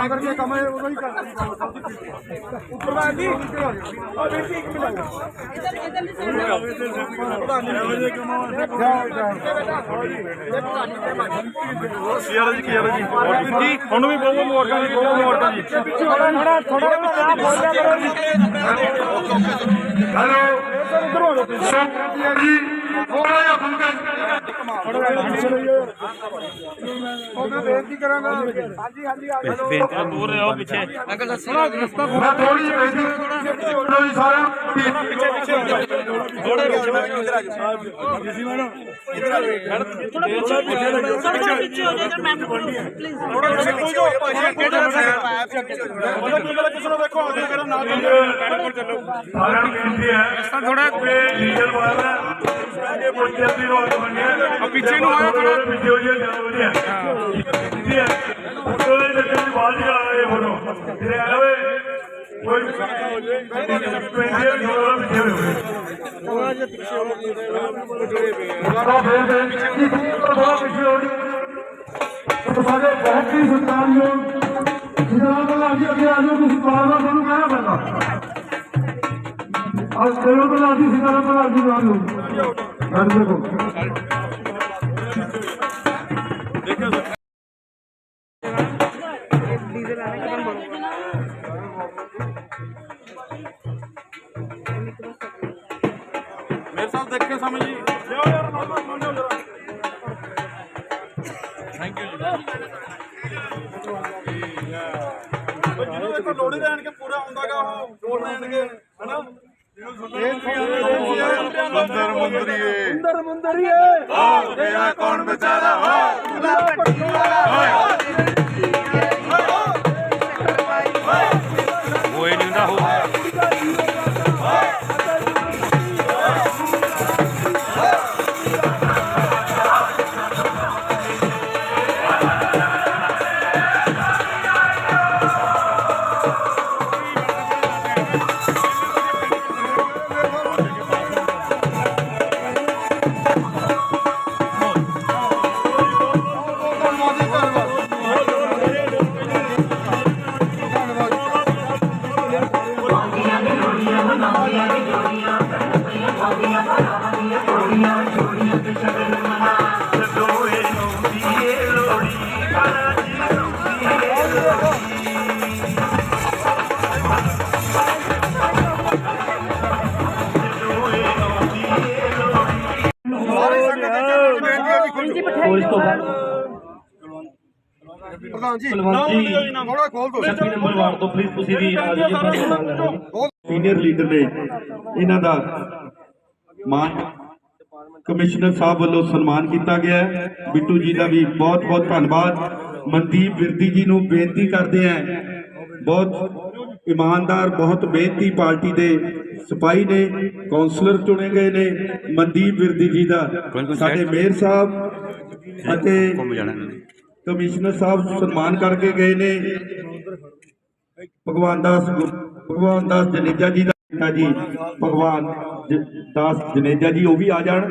ਅਗਰ ਜੇ ਕੰਮ ਉਹ ਹੀ ਕਰ ਉੱਪਰ ਜੀ ਉਹ ਬੇਟੀ ਇੱਕ ਮਿੰਟ ਸੀਆਰ ਜੀ ਕੀ ਹਾਲ ਜੀ ਜੀ ਹੁਣ ਵੀ ਬਹੁਤ ਮੁਬਾਰਕਾਂ ਜੀ ਬਹੁਤ ਮੁਬਾਰਕਾਂ ਜੀ ਥੋੜਾ ਥੋੜਾ ਥੋੜਾ ਨਾ ਬੋਲਿਆ ਕਰੋ ਜੀ ਹੈਲੋ ਉਧਰ ਹੋ ਜਾਓ ਜੀ ਥੋੜਾ ਜਿਹਾ ਫੁਲਕਾ ਉਹ ਮੈਂ ਬੇਨਤੀ ਕਰਾਂਗਾ ਹਾਂਜੀ ਹਾਂਜੀ ਆ ਜਾਓ ਦੂਰ ਰਹੋ ਪਿੱਛੇ ਥੋੜਾ ਰਸਤਾ ਮੈਂ ਥੋੜੀ ਜਿਹੀ ਬੇਨਤੀ ਕਰੋ ਜੀ ਸਾਰਿਆਂ ਥੋੜੇ ਪਿੱਛੇ ਇਧਰ ਆ ਜਾਓ ਜੀ ਮੈਡਮ ਇਧਰ ਆ ਜਾਓ ਥੋੜਾ ਪਿੱਛੇ ਥੋੜਾ ਪਿੱਛੇ ਹੋ ਜਾਏਗਾ ਮੈਮ ਪਲੀਜ਼ ਥੋੜਾ ਪਿੱਛੇ ਕੋਈ ਜੋ ਭਾਜੀ ਕਿਹੜਾ ਉਹਦਾ ਕੀ ਗੱਲ ਕਿਸੇ ਨੂੰ ਦੇਖੋ ਆਉਂਦੇ ਕਿਹੜਾ ਨਾ ਮੈਡਮ ਕੋਲ ਚੱਲੋ ਸਾਰਿਆਂ ਨੂੰ ਬੇਨਤੀ ਹੈ ਥੋੜਾ ਡੀਜ਼ਲ ਵਾਲਾ ਪਿੱਛੇ ਨੂੰ ਆਇਆ ਥੋੜਾ ਪਿੱਛੇ ਹੋ ਜੀ ਜਦੋਂ ਵਧੀਆ ਠੀਕ ਹੈ ਫੋਟੋ ਦੇ ਵਿੱਚ ਬਾਅਦ ਹੀ ਆਏ ਫੋਟੋ ਜਿਹੜੇ ਆਏ ਹੋਏ ਕੋਈ ਪਿੰਡੇ ਜੋੜਾ ਪਿੱਛੇ ਹੋਏ ਥੋੜਾ ਜਿਹਾ ਪਿੱਛੇ ਹੋ ਥੋੜਾ ਪਿੱਛੇ ਹੋ ਤੁਹਾਡੇ ਬਹੁਤ ਹੀ ਸਤਿਕਾਰਯੋਗ ਜਨਾਬ ਅੱਲਾਹ ਅੱਗੇ ਆ ਜਾਓ ਕੁਝ ਪਾਲਣਾ ਤੁਹਾਨੂੰ ਕਹਿਣਾ ਪੈਂਦਾ ਅੱਜ ਕਰੋ ਤਾਂ ਲਾਦੀ ਸਿਤਾਰਾ ਪਰ ਅੱਜ ਨਾ ਲੋ ਮੇਰੇ ਸਾਹ ਦੇਖ ਕੇ ਸਮਝ ਜੀ ਲਿਓ ਯਾਰ ਥੈਂਕ ਯੂ ਜੀ ਜਿਹਨੂੰ ਇੱਕ ਲੋੜੀ ਲੈਣ ਕੇ ਪੂਰਾ ਹੁੰਦਾਗਾ ਉਹ ਜੋੜ ਲੈਣਗੇ ਹਨਾ ਮੰਦਰ ਮੰਦਰੀਏ। ਅੰਦਰ ਮੁੰਦਰੀਏ। ਮੇਰਾ ਕੌਣ ਵਿਚਾਰਾ? ਹੋਏ ਪ੍ਰਧਾਨ ਜੀ ਕੁਲਵੰਤ ਥੋੜਾ ਖੋਲ ਦੋ ਛੱਤੀ ਨੰਬਰ ਵਾਰਡ ਤੋਂ ਪਲੀਜ਼ ਤੁਸੀਂ ਵੀ ਆ ਜਾਈਏ ਤੁਹਾਡੀ ਮੰਗ ਹੈ ਜੀ ਸੀਨੀਅਰ ਲੀਡਰ ਨੇ ਇਹਨਾਂ ਦਾ ਮਾਨ ਕਮਿਸ਼ਨਰ ਸਾਹਿਬ ਵੱਲੋਂ ਸਨਮਾਨ ਕੀਤਾ ਗਿਆ ਬਿੱਟੂ ਜੀ ਦਾ ਵੀ ਬਹੁਤ ਬਹੁਤ ਧੰਨਵਾਦ। ਮਨਦੀਪ ਵਿਰਦੀ ਜੀ ਨੂੰ ਬੇਨਤੀ ਕਰਦੇ ਹਾਂ। ਬਹੁਤ ਇਮਾਨਦਾਰ ਬਹੁਤ ਮਿਹਨਤੀ ਪਾਰਟੀ ਦੇ ਸਿਪਾਹੀ ਨੇ ਕਾਉਂਸਲਰ ਚੁਣੇ ਗਏ ਨੇ। ਮਨਦੀਪ ਵਿਰਦੀ ਜੀ ਦਾ ਸਾਡੇ ਮੇਅਰ ਸਾਹਿਬ ਅਤੇ ਕਮਿਸ਼ਨਰ ਸਾਹਿਬ ਸਨਮਾਨ ਕਰਕੇ ਗਏ ਨੇ। ਭਗਵਾਨ ਦਾਸ ਗੁਰ- ਭਗਵਾਨ ਦਾਸ ਜਨੇਜਾ ਜੀ ਦਾ ਪਿਤਾ ਜੀ, ਭਗਵਾਨ ਜ- ਦਾਸ ਜਨੇਜਾ ਜੀ, ਉਹ ਵੀ ਆ ਜਾਣ।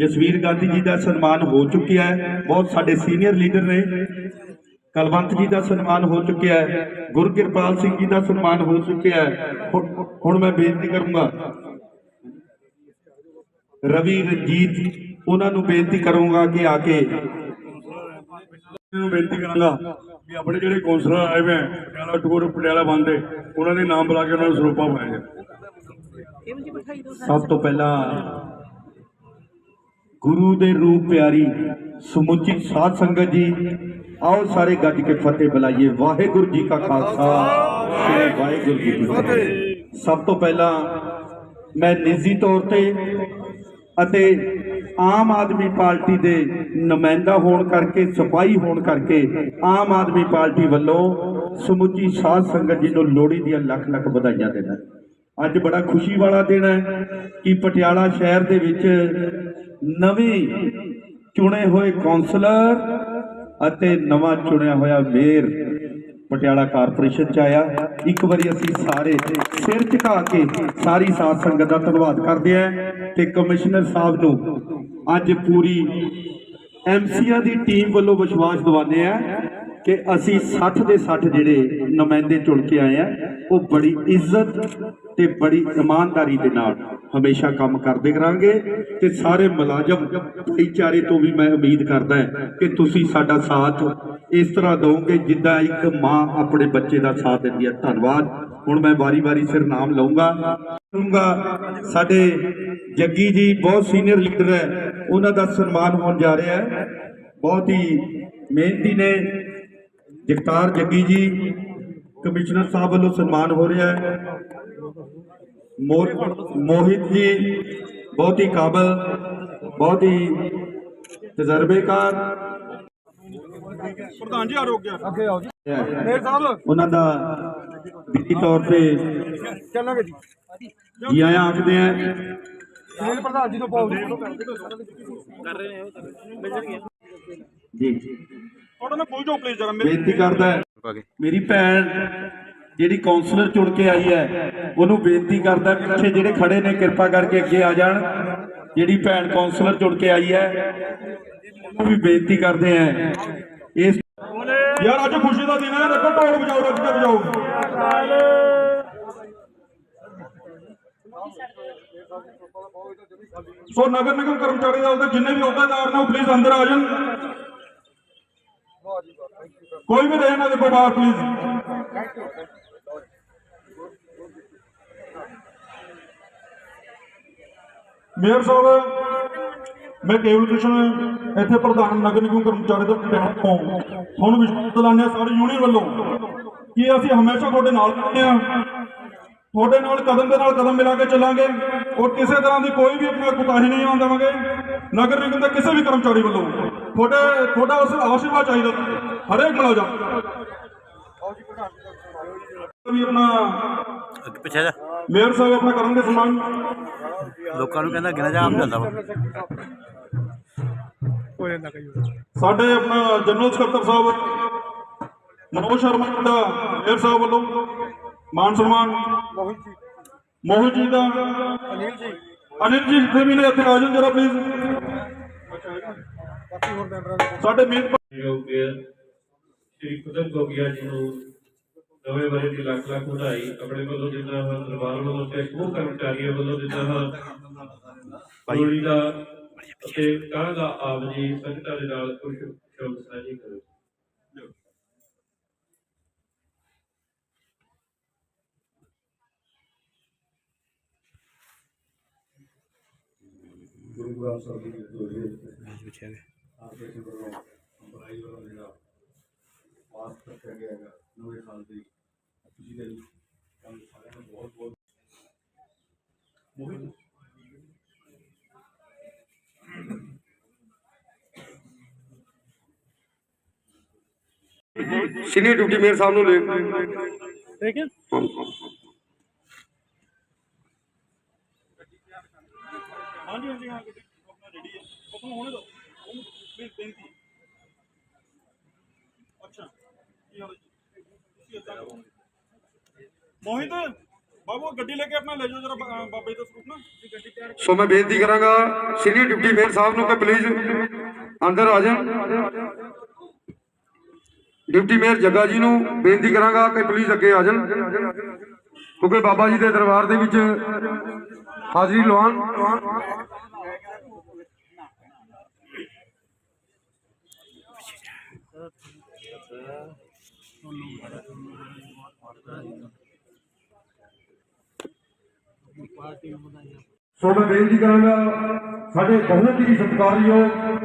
ਜਸਵੀਰ ਗਾਂਧੀ ਜੀ ਦਾ ਸਨਮਾਨ ਹੋ ਚੁੱਕਿਆ ਹੈ। ਬਹੁਤ ਸਾਡੇ ਸੀਨੀਅਰ ਲੀਡਰ ਨੇ। ਕਲਵੰਤ ਜੀ ਦਾ ਸਨਮਾਨ ਹੋ ਚੁੱਕਿਆ ਹੈ। ਗੁਰਕਿਰਪਾਲ ਸਿੰਘ ਜੀ ਦਾ ਸਨਮਾਨ ਹੋ ਚੁੱਕਿਆ ਹੈ। ਹੁਣ- ਹੁਣ ਮੈਂ ਬੇਨਤੀ ਕਰੂੰਗਾ, ਰਵੀ ਰਣਜੀਤ, ਉਹਨਾਂ ਨੂੰ ਬੇਨਤੀ ਕਰੂੰਗਾ ਕਿ ਆ ਕੇ ਨੂੰ ਬੇਨਤੀ ਕਰਾਂਗਾ ਵੀ ਆਪਣੇ ਜਿਹੜੇ ਕੌਂਸਲਰ ਆਏ ਹੋਏ ਹੈ ਪਟਿਆਲਾ ਟੂਰ, ਪਟਿਆਲਾ ਬੰਦੇ ਉਹਨਾਂ ਦੇ ਨਾਮ ਬੁਲਾ ਕੇ ਉਹਨਾਂ ਨੂੰ ਸਰੂਪਾ ਪਾਇਆ ਜਾਏ ਸਭ ਤੋਂ ਪਹਿਲਾਂ ਗੁਰੂ ਦੇ ਰੂਪ ਪਿਆਰੀ ਸਮੁੱਚੀ ਸਾਧ ਸੰਗਤ ਜੀ, ਆਓ ਸਾਰੇ ਗੱਜ ਕੇ ਫਤਿਹ ਬੁਲਾਈਏ। ਵਾਹਿਗੁਰੂ ਜੀ ਕਾ ਖਾਲਸਾ ਵਾਹਿਗੁਰੂ ਜੀ ਕੀ ਫਤਿਹ। ਸਭ ਤੋਂ ਪਹਿਲਾਂ ਮੈਂ ਨਿੱਜੀ ਤੌਰ ਤੇ ਅਤੇ ਆਮ ਆਦਮੀ ਪਾਰਟੀ ਦੇ ਨੁਮਾਇੰਦਾ ਹੋਣ ਕਰਕੇ, ਸਿਪਾਹੀ ਹੋਣ ਕਰਕੇ, ਆਮ ਆਦਮੀ ਪਾਰਟੀ ਵੱਲੋਂ ਸਮੁੱਚੀ ਸਾਧ ਸੰਗਤ ਜੀ ਨੂੰ ਲੋਹੜੀ ਦੀਆਂ ਲੱਖ ਲੱਖ ਵਧਾਈਆਂ ਦੇਣਾ। ਅੱਜ ਬੜਾ ਖੁਸ਼ੀ ਵਾਲਾ ਦਿਨ ਹੈ ਕਿ ਪਟਿਆਲਾ ਸ਼ਹਿਰ ਦੇ ਵਿੱਚ ਨਵੇਂ ਚੁਣੇ ਹੋਏ ਕਾਉਂਸਲਰ ਅਤੇ ਨਵਾਂ ਚੁਣਿਆ ਹੋਇਆ ਮੇਅਰ ਪਟਿਆਲਾ ਕਾਰਪੋਰੇਸ਼ਨ ਚ ਆਇਆ। ਇੱਕ ਵਾਰੀ ਅਸੀਂ ਸਾਰੇ ਸਿਰ ਝੁਕਾ ਕੇ ਸਾਰੀ ਸਾਧ ਸੰਗਤ ਦਾ ਧੰਨਵਾਦ ਕਰਦੇ ਹਾਂ ਤੇ ਕਮਿਸ਼ਨਰ ਸਾਹਿਬ ਨੂੰ ਅੱਜ ਪੂਰੀ ਐਮਸੀਆਂ ਦੀ ਟੀਮ ਵੱਲੋਂ ਵਿਸ਼ਵਾਸ ਦਿਵਾਉਂਦੇ ਆ ਕਿ ਅਸੀਂ 60 ਦੇ 60 ਜਿਹੜੇ ਨੁਮਾਇੰਦੇ ਚੁਣ ਕੇ ਆਏ ਆ, ਉਹ ਬੜੀ ਇੱਜ਼ਤ ਤੇ ਬੜੀ ਇਮਾਨਦਾਰੀ ਦੇ ਨਾਲ ਹਮੇਸ਼ਾ ਕੰਮ ਕਰਦੇ ਕਰਾਂਗੇ ਤੇ ਸਾਰੇ ਮੁਲਾਜ਼ਮ ਭਾਈਚਾਰੇ ਤੋਂ ਵੀ ਮੈਂ ਉਮੀਦ ਕਰਦਾ ਹਾਂ ਕਿ ਤੁਸੀਂ ਸਾਡਾ ਸਾਥ ਇਸ ਤਰ੍ਹਾਂ ਦਿਓਗੇ ਜਿੱਦਾਂ ਇੱਕ ਮਾਂ ਆਪਣੇ ਬੱਚੇ ਦਾ ਸਾਥ ਦਿੰਦੀ ਹੈ ਧੰਨਵਾਦ। ਹੁਣ ਮੈਂ ਵਾਰੀ-ਵਾਰੀ ਸਿਰ ਨਾਮ ਲਵਾਂਗਾ ਕਰੂੰਗਾ ਸਾਡੇ ਜੱਗੀ ਜੀ, ਬਹੁਤ ਸੀਨੀਅਰ ਲੀਡਰ ਹੈ। ਉਹਨਾਂ ਦਾ ਸਨਮਾਨ ਹੋਣ ਜਾ ਰਿਹਾ ਹੈ। ਬਹੁਤ ਹੀ ਮਿਹਨਤੀ ਨੇ। ਜਗਤਾਰ ਜੱਗੀ ਜੀ ਕਮਿਸ਼ਨਰ ਸਾਹਿਬ ਵੱਲੋਂ ਸਨਮਾਨ ਹੋ ਰਿਹਾ ਹੈ। ਮੋ- ਮੋਹਿਤ ਜੀ ਬਹੁਤ ਹੀ ਕਾਬਲ ਬਹੁਤ ਹੀ ਤਜਰਬੇਕਾਰ। ਪ੍ਰਧਾਨ ਜੀ ਆਰੋਗਿਆ ਅੱਗੇ ਆਓ ਜੀ। ਮੇਰ ਸਾਹਿਬ। ਉਹਨਾਂ ਦਾ ਵਿੱਤੀ ਤੌਰ ਤੇ ਚੱਲਾਂਗੇ ਜੀ। ਜੀ ਆਇਆਂ ਆਖਦੇ ਆ ਸੁਨੀਲ ਪ੍ਰਧਾਨ ਜੀ ਤੋਂ ਪਾਓ ਜੀ। ਜੀ। ਤੁਹਾਡਾ ਨਾ ਕੋਈ ਜੋ ਪਲੀਜ਼ ਜਰਾ ਮੇਰੇ ਬੇਨਤੀ ਕਰਦਾ ਹੈ। ਮੇਰੀ ਭੈਣ ਜਿਹੜੀ ਕਾਉਂਸਲਰ ਚੁਣ ਕੇ ਆਈ ਹੈ ਉਹਨੂੰ ਬੇਨਤੀ ਕਰਦਾ ਪਿੱਛੇ ਜਿਹੜੇ ਖੜੇ ਨੇ ਕਿਰਪਾ ਕਰਕੇ ਅੱਗੇ ਆ ਜਾਣ। ਜਿਹੜੀ ਭੈਣ ਕਾਉਂਸਲਰ ਚੁਣ ਕੇ ਆਈ ਹੈ ਉਹ ਵੀ ਬੇਨਤੀ ਕਰਦੇ ਆ ਇਸ ਯਾਰ ਅੱਜ ਖੁਸ਼ੀ ਦਾ ਦਿਨ ਹੈ ਦੇਖੋ ਢੋਲ ਵਜਾਓ ਰੱਜ ਕੇ ਵਜਾਓ। ਸੋ ਨਗਰ ਨਿਗਮ ਕਰਮਚਾਰੀ ਦਾ ਦੇ ਜਿੰਨੇ ਵੀ ਅਹੁਦੇਦਾਰ ਨੇ ਉਹ ਪਲੀਜ਼ ਅੰਦਰ ਆ ਜਾਣ। ਕੋਈ ਵੀ ਰਹਿ ਦੇਖੋ ਬਾਹਰ ਪਲੀਜ਼ ਮੇਅਰ ਸਾਹਿਬ, ਮੈਂ ਕੇਵਲ ਕ੍ਰਿਸ਼ਨ, ਇੱਥੇ ਪ੍ਰਧਾਨ ਨਗਰ ਨਿਗਮ ਕਰਮਚਾਰੀ ਦਾ ਟੈਂਟ ਤੋਂ ਤੁਹਾਨੂੰ ਵਿਸ਼ਵਾਸ ਦਿਲਾਉਂਦੇ ਹਾਂ ਯੂਨੀਅਨ ਵੱਲੋਂ ਕਿ ਅਸੀਂ ਹਮੇਸ਼ਾ ਤੁਹਾਡੇ ਨਾਲ ਰਹਿੰਦੇ ਹਾਂ। ਤੁਹਾਡੇ ਨਾਲ ਕਦਮ ਦੇ ਨਾਲ ਕਦਮ ਮਿਲਾ ਕੇ ਚੱਲਾਂਗੇ ਔਰ ਕਿਸੇ ਤਰ੍ਹਾਂ ਦੀ ਕੋਈ ਵੀ ਆਪਣਾ ਕੁਤਾਹੀ ਨਹੀਂ ਆਉਣ ਦੇਵਾਂਗੇ। ਨਗਰ ਨਿਗਮ ਦੇ ਕਿਸੇ ਵੀ ਕਰਮਚਾਰੀ ਵੱਲੋਂ ਤੁਹਾਡੇ ਤੁਹਾਡਾ ਉਸ ਆਸ਼ੀਰਵਾਦ ਚਾਹੀਦਾ। ਹਰੇਕ ਮੁਲਾਜ਼ਮ ਵੀ ਆਪਣਾ ਪਿੱਛੇ ਜਾ। ਮੇਅਰ ਸਾਹਿਬ ਆਪਣਾ ਕਰਨਗੇ ਸਨਮਾਨ ਲੋਕਾਂ ਨੂੰ ਕਹਿੰਦਾ ਗਿਣਾ ਜਾ ਆਮ ਜਾਂਦਾ ਵਾ। ਹੋ ਜਾਂਦਾ ਕਈ ਸਾਡੇ ਆਪਣਾ ਜਨਰਲ ਸਕੱਤਰ ਸਾਹਿਬ ਮਨੋਜ ਸ਼ਰਮਾ ਦਾ ਮੇਅਰ ਸਾਹਿਬ ਵੱਲੋਂ ਮਾਨ ਸਨਮਾਨ। ਮੋਹਿਤ ਜੀ। ਮੋਹਿਤ ਜੀ ਦਾ। ਅਨਿਲ ਜੀ। ਅਨਿਲ ਜੀ ਜਿੱਥੇ ਵੀ ਨੇ ਇੱਥੇ ਆ ਜਾਣ ਜਰਾ ਪਲੀਜ਼ ਸਾਡੇ ਮੀਤ ਯੋਗਿਆ ਸ਼੍ਰੀ ਕੁਦਰਤ ਗੋਗਿਆ ਜੀ ਨੂੰ ਨਵੇਂ ਬਾਰੇ ਦੀ ਲੱਖ ਲੱਖ ਵਧਾਈ। ਆਪਣੇ ਵੱਲੋਂ ਜਿੱਦਾਂ ਹਾਂ ਦਰਬਾਰ ਵੱਲੋਂ ਤੇ ਉਹ ਕਰਮਚਾਰੀਆਂ ਵੱਲੋਂ ਜਿੱਦਾਂ ਹਾਂ ਲੋਹੜੀ ਦਾ ਅਤੇ ਕਾਂ ਦਾ ਆਪ ਜੀ ਸੰਗਤਾਂ ਦੇ ਨਾਲ ਕੁਝ ਗੁਰੂ ਗ੍ਰੰਥ ਸਾਹਿਬ ਜੀ ਦੇ ਦੋਹਰੇ ਆਪਦੇ ਸਿਮਰਨ ਬੜਾਈ ਵਾਲਾ ਜਿਹੜਾ ਪਾਸ ਰੱਖਿਆ ਗਿਆ ਹੈਗਾ ਨਵੇਂ ਸਾਲ ਦੀ ਖੁਸ਼ੀ ਦੇ ਵਿੱਚ ਤੁਹਾਨੂੰ ਸਾਰਿਆਂ ਨੂੰ ਬਹੁਤ ਬਹੁਤ ਮੋਹਿਤ ਸੀਨੀਅਰ ਡਿਊਟੀ ਮੇਅਰ ਸਾਹਿਬ ਨੂੰ ਲੈ ਠੀਕ ਹੈ ਹਾਂਜੀ ਹਾਂਜੀ ਹਾਂ ਹੈ ਹੋਣੇ ਦੋ ਉਹਨੂੰ ਪਲੀਜ਼ ਬੇਨਤੀ ਅੱਛਾ, ਕੀ ਹਾਲ ਹੈ ਜੀ? ਤੁਸੀਂ ਇੱਦਾਂ ਕਰੋ। ਮੋਹਿਤ, ਬਾਬੂ, ਗੱਡੀ ਲੈ ਕੇ ਆਪਣਾ ਲੈ ਜਾਓ ਜਰਾ ਬਾਬਾ ਜੀ ਦਾ ਸਰੂਪ ਨਾ। ਗੱਡੀ ਤਿਆਰ ਸੋ ਮੈਂ ਬੇਨਤੀ ਕਰਾਂਗਾ, ਸੀਨੀਅਰ ਡਿਊਟੀ ਮੇਅਰ ਸਾਹਿਬ ਨੂੰ ਕਿ ਪਲੀਜ਼ ਅੰਦਰ ਆ ਜਾਣ। ਡਿਪਟੀ ਮੇਅਰ ਜੱਗਾ ਜੀ ਨੂੰ ਬੇਨਤੀ ਕਰਾਂਗਾ ਕਿ ਪਲੀਜ਼ ਅੱਗੇ ਆ ਜਾਣ। ਕਿਉਂਕਿ ਬਾਬਾ ਜੀ ਦੇ ਦਰਬਾਰ ਦੇ ਵਿੱਚ ਹਾਜ਼ਰੀ ਲਵਾਉਣ। ਸੋ ਮੈਂ ਬੇਨਤੀ ਕਰਾਂਗਾ ਸਾਡੇ ਬਹੁਤ ਹੀ ਸਤਿਕਾਰਯੋਗ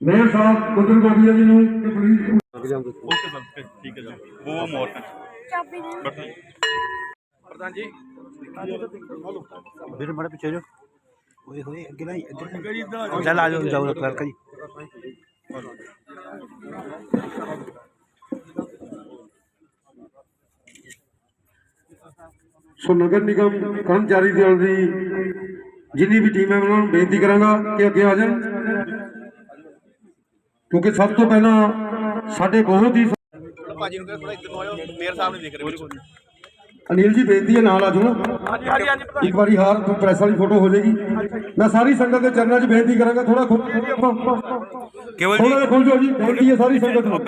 ਮੇਅਰ ਸਾਹਿਬ ਕੁਦਰਤ ਗੋਬੀਆ ਜੀ ਨੂੰ ਕਿ ਪਲੀਜ਼ ਓਕੇ ਸਰ ਠੀਕ ਹੈ ਜੀ ਉਹ ਮੋਰ ਪ੍ਰਧਾਨ ਜੀ ਵੀਰ ਮੜੇ ਪਿੱਛੇ ਜੋ। ਓਏ ਹੋਏ ਅੱਗੇ ਨਹੀਂ ਅੱਗੇ ਚੱਲ ਆ ਜਾਓ ਜਾਓ ਕਲਰਕ ਜੀ। ਸੋ ਨਗਰ ਨਿਗਮ ਕਰਮਚਾਰੀ ਦਲ ਦੀ ਜਿੰਨੀ ਵੀ ਟੀਮ ਹੈ ਉਹਨਾਂ ਨੂੰ ਬੇਨਤੀ ਕਰਾਂਗਾ ਕਿ ਅੱਗੇ ਆ ਜਾਣ। ਕਿਉਂਕਿ ਸਭ ਤੋਂ ਪਹਿਲਾਂ ਸਾਡੇ ਬਹੁਤ ਹੀ ਭਾਜੀ ਨੂੰ ਥੋੜਾ ਇੱਧਰ ਨੂੰ ਆਇਓ ਮੇਅਰ ਸਾਹਿਬ ਨੇ ਦੇਖ ਰਹੇ ਅਨਿਲ ਜੀ ਬੇਨਤੀ ਹੈ ਨਾਲ ਆ ਜਾਓ। ਇੱਕ ਵਾਰੀ ਹਾਰ ਪ੍ਰੈਸ ਵਾਲੀ ਫੋਟੋ ਹੋ ਜਾਏਗੀ। ਮੈਂ ਸਾਰੀ ਸੰਗਤ ਦੇ ਚਰਨਾਂ 'ਚ ਬੇਨਤੀ ਕਰਾਂਗਾ ਥੋੜਾ ਕੇਵਲ ਖੁੱਲ ਜਾਓ ਜੀ ਬੇਨਤੀ ਹੈ ਸਾਰੀ ਸੰਗਤ ਨੂੰ।